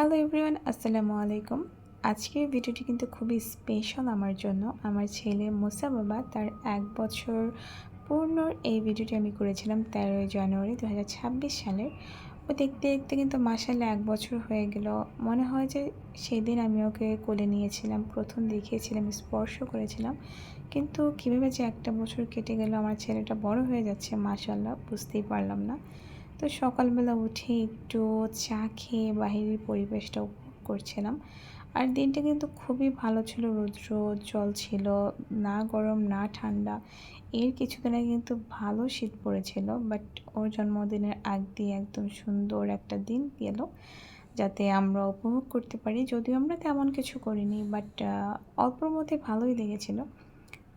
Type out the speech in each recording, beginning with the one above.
Hello everyone আসসালামু আলাইকুম। আজকের ভিডিওটি কিন্তু খুবই স্পেশাল আমার জন্য। আমার ছেলে মোসা বাবা তার এক বছর পূর্ণ এই ভিডিওটি আমি করেছিলাম তেরোই জানুয়ারি দু হাজার ছাব্বিশ সালের। ও দেখতে দেখতে কিন্তু মাসালে এক বছর হয়ে গেল। মনে হয় যে সেদিন আমি ওকে কোলে নিয়েছিলাম, প্রথম দেখিয়েছিলাম, স্পর্শ করেছিলাম। কিন্তু কীভাবে যে একটা বছর কেটে গেল, আমার ছেলেটা বড় হয়ে যাচ্ছে মাসাল্লাহ বুঝতেই পারলাম না। তো সকালবেলা উঠে একটু চা খেয়ে বাহিরের পরিবেশটা উপভোগ করছিলাম। আর দিনটা কিন্তু খুবই ভালো ছিল, রৌদ্র জল ছিল, না গরম, না ঠান্ডা। এর কিছুদিন আগে কিন্তু ভালো শীত পড়েছিল বাট ওর জন্মদিনের আগ দিয়ে একদম সুন্দর একটা দিন গেল, যাতে আমরা উপভোগ করতে পারি। যদিও আমরা তেমন কিছু করিনি বাট অল্পর মধ্যে ভালোই লেগেছিল।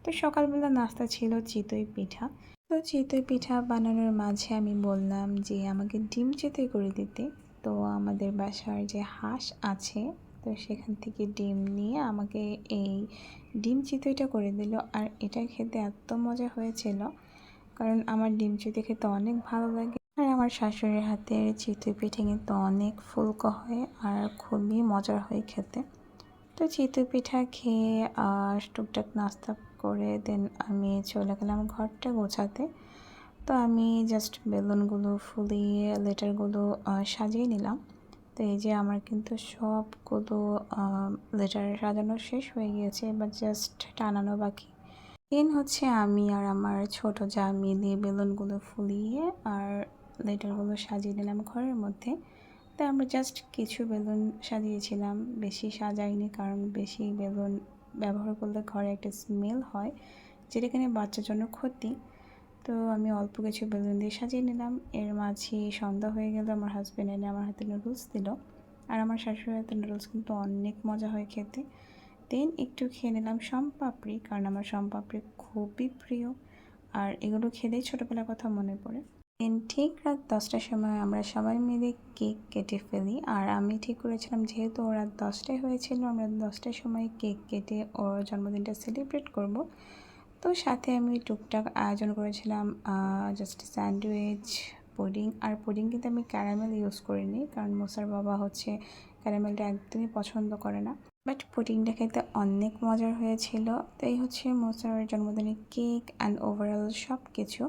তো সকালবেলা নাস্তা ছিল চিতই পিঠা। তো চিতই পিঠা বানানোর মাঝে আমি বললাম যে আমাকে ডিম চিতই করে দিতে, তো আমাদের বাসার যে হাঁস আছে, তো সেখান থেকে ডিম নিয়ে আমাকে এই ডিম চিতইটা করে দিল। আর এটা খেতে এত মজা হয়েছিল, কারণ আমার ডিম চিতই খেতে অনেক ভালো লাগে। আর আমার শাশুড়ির হাতের চিতই পিঠে কিন্তু অনেক ফুলকো হয় আর খুবই মজার হয় খেতে। তো চিতই পিঠা খেয়ে টুকটাক নাস্তা করে দেন আমি চলে গেলাম ঘরটা গোছাতে। তো আমি জাস্ট বেলুনগুলো ফুলিয়ে লেটারগুলো সাজিয়ে নিলাম। তো এই যে আমার কিন্তু সবগুলো লেটার সাজানো শেষ হয়ে গিয়েছে, এবার জাস্ট টানানো বাকি। দিন হচ্ছে আমি আর আমার ছোট যা মিলিয়ে বেলুনগুলো ফুলিয়ে আর লেটারগুলো সাজিয়ে নিলাম ঘরের মধ্যে। তাই আমরা জাস্ট কিছু বেলুন সাজিয়েছিলাম, বেশি সাজাইনি কারণ বেশি বেলুন ব্যবহার করলে ঘরে একটা স্মেল হয়, যেটা কিনা বাচ্চার জন্য ক্ষতি। তো আমি অল্প কিছু বেলুন দিয়ে সাজিয়ে নিলাম। এর মাঝে সন্ধ্যা হয়ে গেল, আমার হাজব্যান্ড এনে আমার হাতে নুডলস দিল। আর আমার শাশুড়ির হাতে নুডলস কিন্তু অনেক মজা হয় খেতে। দেন একটু খেয়ে নিলাম পাপড়ি, কারণ আমার পাপড়ি খুবই প্রিয়। আর এগুলো খেলেই ছোটোবেলার কথা মনে পড়ে। দেন ঠিক রাত দশটার সময় আমরা সবাই মিলে কেক কেটে ফেলি। আর আমি ঠিক করেছিলাম যেহেতু রাত দশটায় হয়েছিল, আমরা দশটার সময় কেক কেটে ওর জন্মদিনটা সেলিব্রেট করব। তো সাথে আমি টুকটাক আয়োজন করেছিলাম জাস্ট স্যান্ডউইচ পুডিং আর পুডিং কিন্তু আমি ক্যারামেল ইউজ করিনি, কারণ মোসার বাবা হচ্ছে ক্যারামেলটা একদমই পছন্দ করে না। বাট পুডিংটা খেতে অনেক মজার হয়েছিল। তো এই হচ্ছে মোসার জন্মদিনের কেক অ্যান্ড ওভারঅল সব কিছু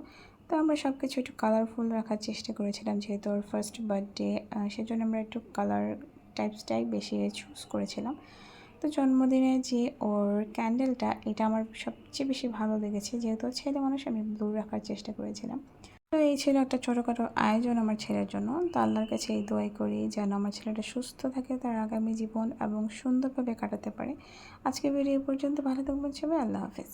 তো আমরা সব কিছু একটু কালারফুল রাখার চেষ্টা করেছিলাম, যেহেতু ওর ফার্স্ট বার্থডে সেজন্য আমরা একটু কালার টাইপসটাই বেশি চুজ করেছিলাম। তো জন্মদিনে যে ওর ক্যান্ডেলটা এটা আমার সবচেয়ে বেশি ভালো লেগেছে, যেহেতু ছেলে মানুষ, আমি ব্লু রাখার চেষ্টা করেছিলাম। তো এই ছিল একটা ছোটোখাটো আয়োজন আমার ছেলের জন্য। তো আল্লাহর কাছে এই দোয়াই করি, যেন আমার ছেলেটা সুস্থ থাকে, তার আগামী জীবন এবং সুন্দরভাবে কাটাতে পারে। আজকে ভিডিও পর্যন্ত, ভালো থাকবেন সবাই, আল্লাহ হাফেজ।